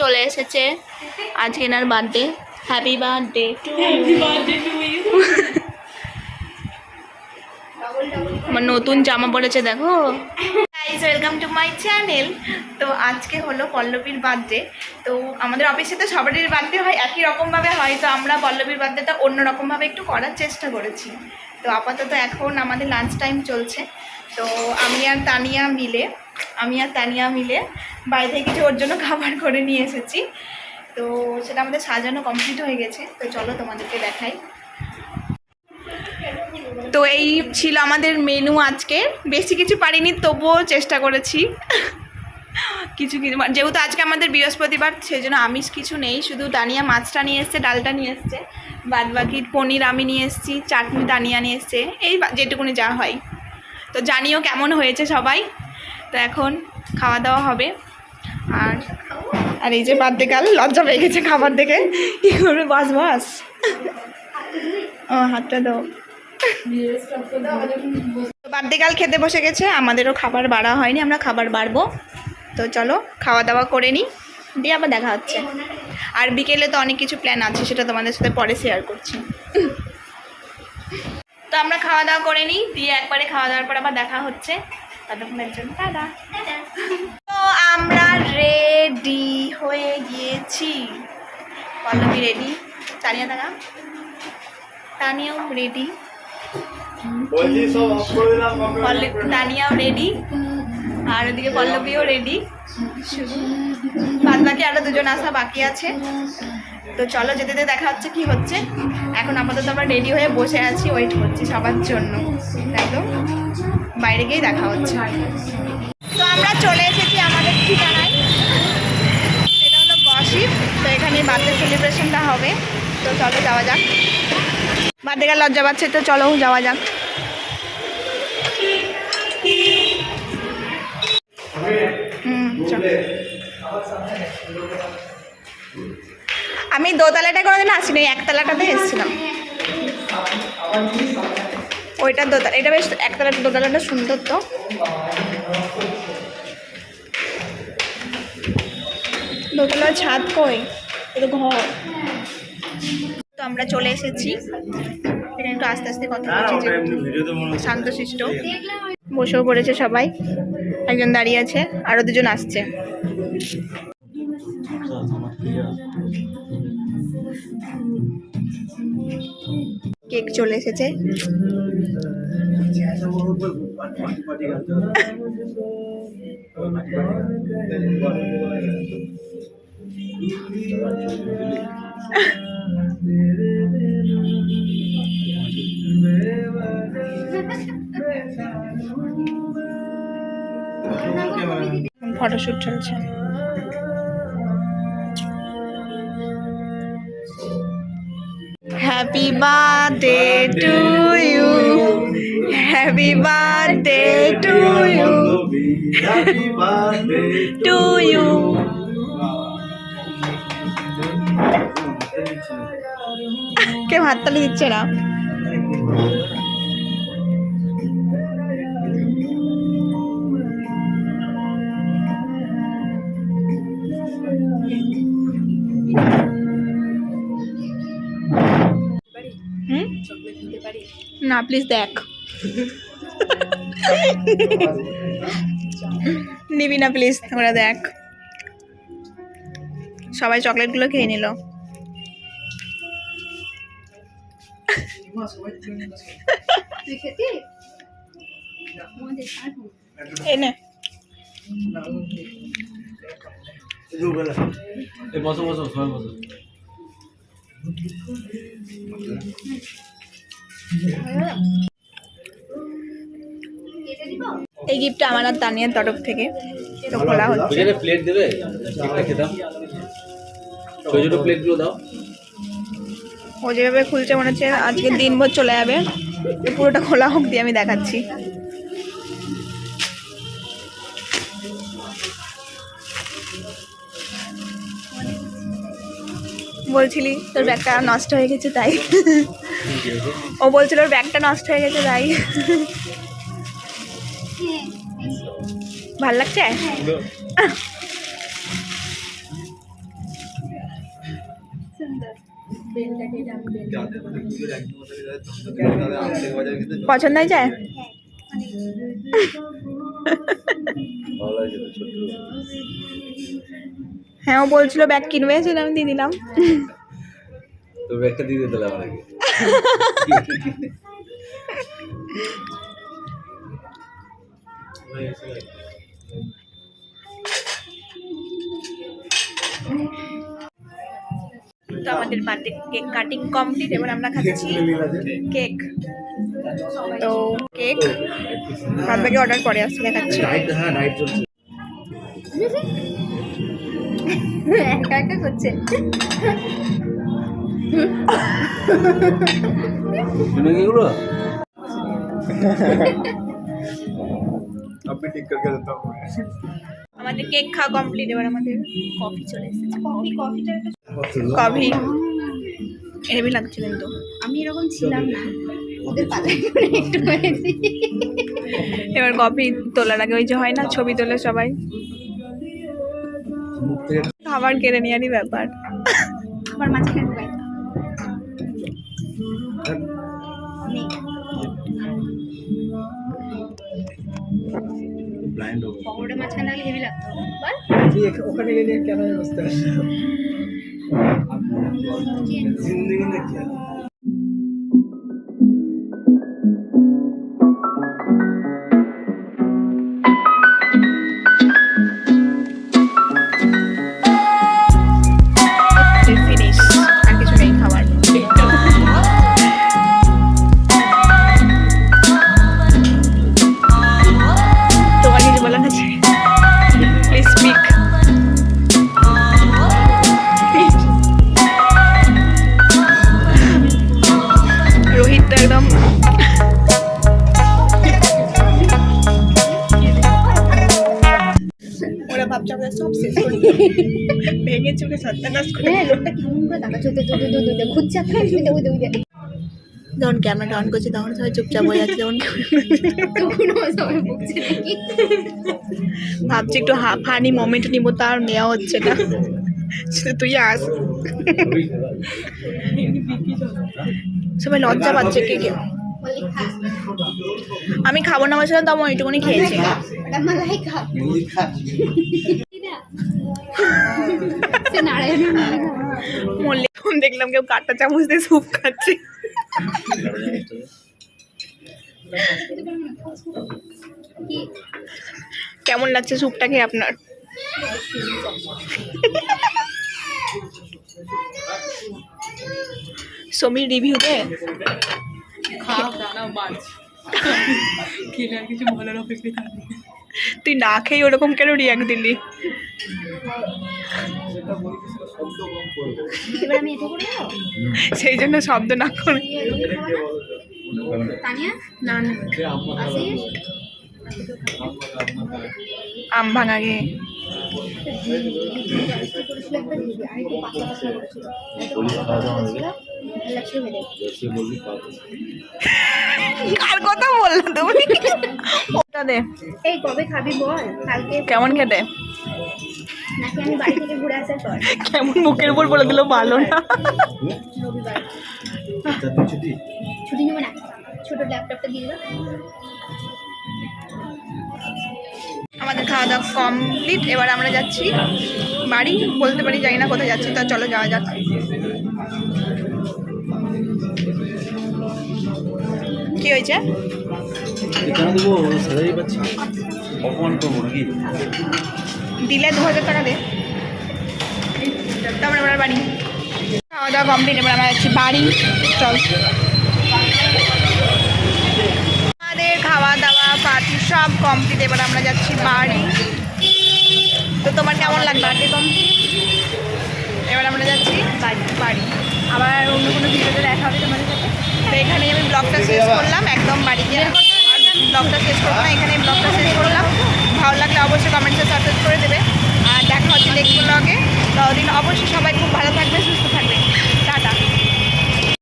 চলে এসেছে। আজকে এনার বার্থডে হ্যাপি বার্থডে টু আমার নতুন জামা পড়েছে দেখো। Guys welcome to my channel তো আজকে হলো পল্লবীর বার্থডে তো আমাদের অফিসে তো সবারই বার্থডে হয় একই রকমভাবে হয়। তো আমরা পল্লবীর বার্থডেটা অন্য রকমভাবে একটু করার চেষ্টা করেছি। তো আপাতত এখন আমাদের লাঞ্চ টাইম চলছে। তো আমি আর তানিয়া মিলে আমি আর তানিয়া মিলে বাইরে থেকে কিছু ওর জন্য খাবার করে নিয়ে এসেছি। তো সেটা আমাদের সাজানো কমপ্লিট হয়ে গেছে। তো চলো তোমাদেরকে দেখাই। তো এই ছিল আমাদের মেনু আজকে। বেশি কিছু পারিনি, তবুও চেষ্টা করেছি। কিছু কিছু মানে যেহেতু আজকে আমাদের বৃহস্পতিবার সেই জন্য আমিষ কিছু নেই। শুধু দানিয়া মাছটা নিয়ে এসছে, ডালটা নিয়ে এসছে। বাদ বাকি পনির আমি নিয়ে এসেছি, চাটনি দানিয়া নিয়ে এসছে। এই যেটুকুনি যা হয়। তো জানিও কেমন হয়েছে সবাই। তো এখন খাওয়া দাওয়া হবে। আর আর এই যে বার্থডে কাল লজ্জা পেয়ে গেছে খাবার দেখে। কী করবে? বাস বাস। ও, হাতটা দাও। কাল খেতে বসে গেছে, আমাদেরও খাবার বাড়া হয়নি, আমরা খাবার বাড়বো। তো চলো, খাওয়া দাওয়া করে নিই, দিয়ে আবার দেখা হচ্ছে। আর বিকেলে তো অনেক কিছু প্ল্যান আছে, সেটা তোমাদের সাথে পরে শেয়ার করছি। তো আমরা খাওয়া দাওয়া করে নিই, দিয়ে একবারে খাওয়া দাওয়ার পর আবার দেখা হচ্ছে। ততক্ষণের জন্য টাটা। তো আমরা রেডি হয়ে গিয়েছি। পল্লবী রেডি তানিয়া দেখা তানিয়াও রেডি তানিয়াও রেডি আর ওদিকে পল্লবীও রেডি শুধু বাদ বাকি আরও দুজন আসা বাকি আছে। তো চলো যেতে যেতে দেখা হচ্ছে কি হচ্ছে। এখন আপাতত আমরা রেডি হয়ে বসে আছি ওয়েট করছি সবার জন্য। একদম বাইরে গিয়েই দেখা হচ্ছে। তো আমরা চলে এসেছি আমাদের ঠিকানায়। সেটা হলো গসিপ। তো এখানে বার্থডে সেলিব্রেশনটা হবে। তো চলো যাওয়া যাক। বার্থডে লজ্জা পাচ্ছে? তো চলো যাওয়া যাক। হুম চলো। আমি দোতলাটা কোনোদিন আসিনি একতলাটাতে এসেছিলাম। ওইটা দোতলা এটা বেশ একতলা দোতলাটা সুন্দর তো। দোতলার ছাদ কই? এটা তো ঘর। তো আমরা চলে এসেছি। এখানে একটু আস্তে আস্তে কথা বলছি ভিডিওতে শান্তশিষ্ট। বসেও পড়েছে সবাই। একজন দাঁড়িয়ে আছে আরও দুজন আসছে। কেক চলে এসেছে। ফটোশ্যুট চলছে। Happy birthday to you happy birthday to you happy birthday to you কেউ হাততালি দিচ্ছে না? না প্লিজ দেখ। নিবি না প্লিজ ওরা দেখ। সবাই চকলেটগুলো খেয়ে নিল। বসো বসো, সবাই বসো। এই গিফটটা আমার আর তানিয়ার তরফ থেকে। তো খোলা হচ্ছে। প্লেট দেবে? ছোটো ছোটো প্লেটগুলো দাও। ও যেভাবে খুলছে মনে হচ্ছে আজকে দিনভর চলে যাবে। তো পুরোটা খোলা হোক দিয়ে আমি দেখাচ্ছি। বলছিলি তোর ব্যাগটা নষ্ট হয়ে গেছে তাই। ও বলছিল ওর ব্যাগটা নষ্ট হয়ে গেছে, তাই। ভালো লাগছে? পছন্দ হয়ে যায় হ্যাঁ ও বলছিল ব্যাগ কিনবে, সেটা আমি দিয়ে দিলাম। তো ব্যাগটা দিয়ে আমাকে তো আমাদের বার্থডে কেক কাটিং কমপ্লিট, এবার আমরা খাচ্ছি কেক। তো কেক বাকি অর্ডার পরে আসছে দেখাচ্ছি একা একা করছে? শুনে এগুলো? আপনি ঠিক করে দেন তো আমাদের কেক খাওয়া কমপ্লিট এবার আমাদের কফি চলে এসেছে। কফি কফিটা একটা কফি হেভি লাগছে কিন্তু। আমি এরকম ছিলাম না। ওদের পাতায় একটু হয়েছি এবার কফি তোলার আগে ওই যে হয় না ছবি তোলে সবাই। খাবার কেড়ে নেওয়ারই ব্যাপার। আবার মাঝখানে পকোড়া মাঝখানে থাকলে হেভি লাগতো। বল ওখানে গেলে কেন জিন্দগি দেখতে ভেঙে চুকে সত্যানাশ করে হ্যাঁ লোকটা কেমন করে তাকাচ্ছে খুঁজছে আর যখন ক্যামেরাটা অন করছে তখন সবাই চুপচাপ হয়ে যাচ্ছে যেমন ভাবছি একটু ফানি মোমেন্ট নিবো তার নেওয়া হচ্ছে না। তুই আস। সবাই লজ্জা পাচ্ছে কে কে। আমি খাব না বলছিলাম তো আমি ওইটুকুনি খেয়েছি। ওটা মালাই খা সে নারায়ণের মালাই খা মল্লি দেখলাম কেউ কাঁটা চামচ দিয়ে স্যুপ খাচ্ছে। কেমন লাগছে স্যুপটা খেয়ে আপনার? সমীর রিভিউ দে তুই না খেয়ে ওরকম কেন রিয়াক্ট দিলি? সেই জন্য শব্দ না করে। আম ভাঙা গে কার কথা বললা তুমি? এই কবে খাবি বল? কালকে। কেমন খেতে? নাকি আমি বাড়ি থেকে ঘুরে আসার পর? কেমন মুখের উপর বলে দিল ভালো না। রবিবার। ছুটি? ছুটি নেব না। ছোট ল্যাপটপটা দিয়ে দেবো। আমাদের খাওয়া দাওয়া কমপ্লিট। এবার আমরা যাচ্ছি বাড়ি। বলতে পারি জানি না কোথায় যাচ্ছি তা চলো যাওয়া যাক। কি হয়েছে? অপমান করব নাকি? দিলে দু হাজার টাকা দে। তারপরে আমরা বাড়ি। খাওয়া দাওয়া কমপ্লিট এবার আমরা যাচ্ছি বাড়ি। চল। আমাদের খাওয়া দাওয়া পার্টি সব কমপ্লিট এবার আমরা যাচ্ছি বাড়ি। তো তোমার কেমন লাগবে বাড়ি কমপ্লিট এবার আমরা যাচ্ছি বাড়ি। বাড়ি। আবার অন্য কোনো ভিডিওতে দেখা হবে তোমাদের সাথে? তো এখানেই আমি ব্লগটা শেষ করলাম একদম বাড়ি গিয়ে ব্লগটা শেষ করব না এখানে ব্লগটা শেষ করলাম। ভালো লাগলে অবশ্যই কমেন্টসে সাবস্ক্রাইব করে দেবে। আর দেখা হচ্ছে নেক্সট ব্লগে ততদিন অবশ্যই সবাই খুব ভালো থাকবে, সুস্থ থাকবে।